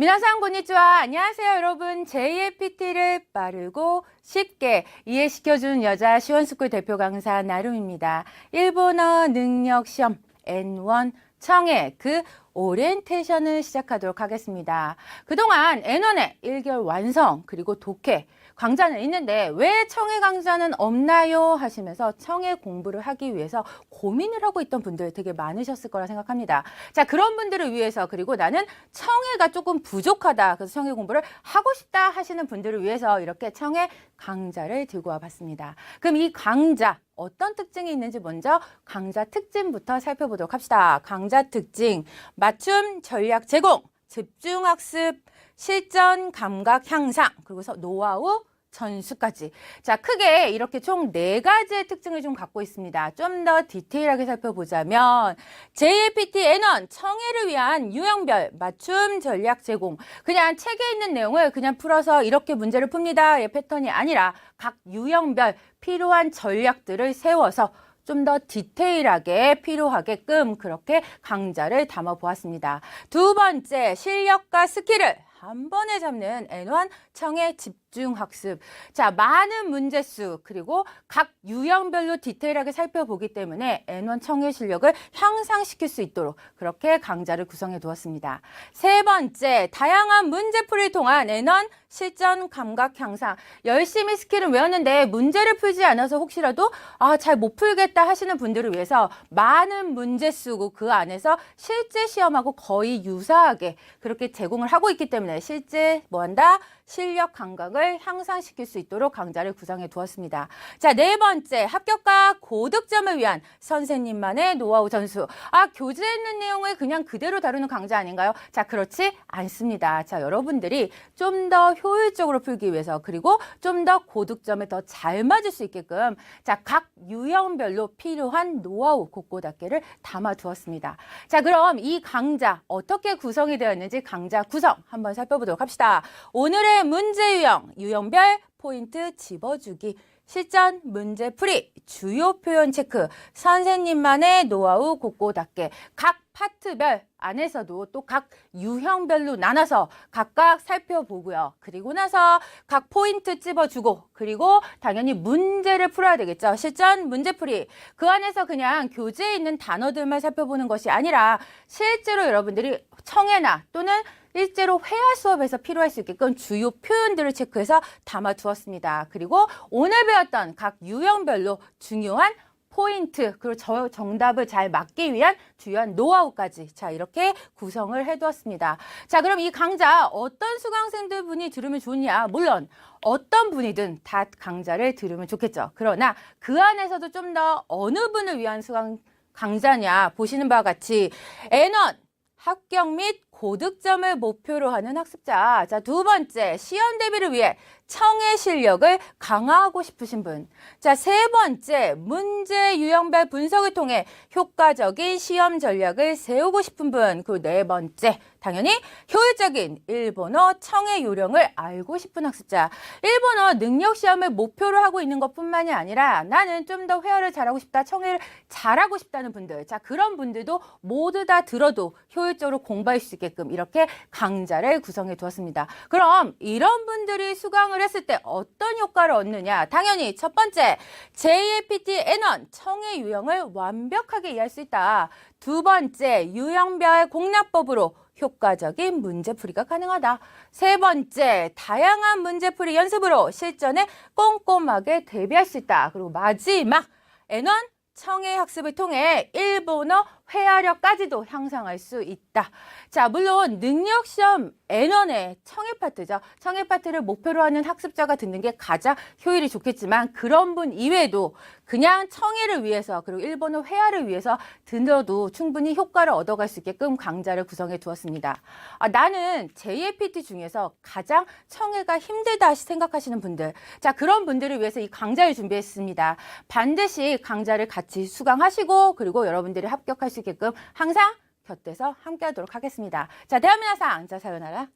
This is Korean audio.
미나상 고니치와 안녕하세요 여러분 JLPT를 빠르고 쉽게 이해시켜주는 여자 시원스쿨 대표 강사 나름입니다. 일본어 능력 시험 N1 청해 그 오리엔테이션을 시작하도록 하겠습니다. 그동안 N1의 1개월 완성 그리고 독해 강좌는 있는데 왜 청해 강좌는 없나요? 하시면서 청해 공부를 하기 위해서 고민을 하고 있던 분들 되게 많으셨을 거라 생각합니다. 자, 그런 분들을 위해서 그리고 나는 청해가 조금 부족하다. 그래서 청해 공부를 하고 싶다 하시는 분들을 위해서 이렇게 청해 강좌를 들고 와 봤습니다. 그럼 이 강좌 어떤 특징이 있는지 먼저 강좌 특징부터 살펴보도록 합시다. 강좌 특징, 맞춤 전략 제공, 집중 학습, 실전 감각 향상, 그리고서 노하우 전수까지. 자, 크게 이렇게 총 네 가지의 특징을 좀 갖고 있습니다. 좀 더 디테일하게 살펴보자면, JLPT N1 청해를 위한 유형별 맞춤 전략 제공. 그냥 책에 있는 내용을 그냥 풀어서 이렇게 문제를 풉니다. 의 패턴이 아니라 각 유형별 필요한 전략들을 세워서 좀 더 디테일하게 필요하게끔 그렇게 강좌를 담아 보았습니다. 두 번째, 실력과 스킬을 한 번에 잡는 N1 청의 집 중 학습. 자, 많은 문제수 그리고 각 유형별로 디테일하게 살펴보기 때문에 N1 청의 실력을 향상시킬 수 있도록 그렇게 강좌를 구성해 두었습니다. 세 번째, 다양한 문제풀이를 통한 N1 실전 감각 향상. 열심히 스킬을 외웠는데 문제를 풀지 않아서 혹시라도 아, 잘 못 풀겠다 하시는 분들을 위해서 많은 문제 수고 그 안에서 실제 시험하고 거의 유사하게 그렇게 제공을 하고 있기 때문에 실제 뭐 한다? 실력 감각을 향상시킬 수 있도록 강좌를 구성해 두었습니다. 자, 네 번째, 합격과 고득점을 위한 선생님만의 노하우 전수. 아, 교재에 있는 내용을 그냥 그대로 다루는 강좌 아닌가요? 자, 그렇지 않습니다. 자, 여러분들이 좀 더 효율적으로 풀기 위해서 그리고 좀 더 고득점에 더 잘 맞을 수 있게끔 자, 각 유형별로 필요한 노하우 곳곳학계를 담아 두었습니다. 자, 그럼 이 강좌 어떻게 구성이 되어 있는지 강좌 구성 한번 살펴보도록 합시다. 오늘의 문제 유형, 유형별 포인트 집어주기. 실전 문제 풀이, 주요 표현 체크, 선생님만의 노하우 곳곳학계, 각 파트별 안에서도 또 각 유형별로 나눠서 각각 살펴보고요. 그리고 나서 각 포인트 찝어주고, 그리고 당연히 문제를 풀어야 되겠죠. 실전 문제풀이. 그 안에서 그냥 교재에 있는 단어들만 살펴보는 것이 아니라 실제로 여러분들이 청해나 또는 일제로 회화 수업에서 필요할 수 있게끔 주요 표현들을 체크해서 담아 두었습니다. 그리고 오늘 배웠던 각 유형별로 중요한 포인트 그리고 저 정답을 잘 맞기 위한 주요한 노하우까지 자 이렇게 구성을 해두었습니다. 자 그럼 이 강좌 어떤 수강생들 분이 들으면 좋냐? 물론 어떤 분이든 다 강좌를 들으면 좋겠죠. 그러나 그 안에서도 좀 더 어느 분을 위한 수강 강좌냐 보시는 바와 같이 N1 합격 및 고득점을 목표로 하는 학습자. 자, 두 번째, 시험 대비를 위해 청의 실력을 강화하고 싶으신 분. 자, 세 번째, 문제 유형별 분석을 통해 효과적인 시험 전략을 세우고 싶은 분. 그네 번째, 당연히 효율적인 일본어 청의 요령을 알고 싶은 학습자. 일본어 능력 시험을 목표로 하고 있는 것 뿐만이 아니라 나는 좀 더 회화를 잘하고 싶다, 청해를 잘하고 싶다는 분들. 자, 그런 분들도 모두 다 들어도 효율적으로 공부할 수 있게 끔 이렇게 강좌를 구성해 두었습니다. 그럼 이런 분들이 수강을 했을 때 어떤 효과를 얻느냐? 당연히 첫 번째, JLPT N1 청의 유형을 완벽하게 이해할 수 있다. 두 번째, 유형별 공략법으로 효과적인 문제풀이가 가능하다. 세 번째, 다양한 문제풀이 연습으로 실전에 꼼꼼하게 대비할 수 있다. 그리고 마지막, N1 청해 학습을 통해 일본어 회화력까지도 향상할 수 있다. 자, 물론 능력시험 N1의 청해 파트죠. 청해 파트를 목표로 하는 학습자가 듣는 게 가장 효율이 좋겠지만 그런 분 이외에도 그냥 청해를 위해서 그리고 일본어 회화를 위해서 들어도 충분히 효과를 얻어갈 수 있게끔 강좌를 구성해 두었습니다. 아, 나는 JLPT 중에서 가장 청해가 힘들다 생각하시는 분들, 자 그런 분들을 위해서 이 강좌를 준비했습니다. 반드시 강좌를 같이 수강하시고 그리고 여러분들이 합격할 수 있게끔 항상 곁에서 함께하도록 하겠습니다. 자, 대한민국상 자 사요나라.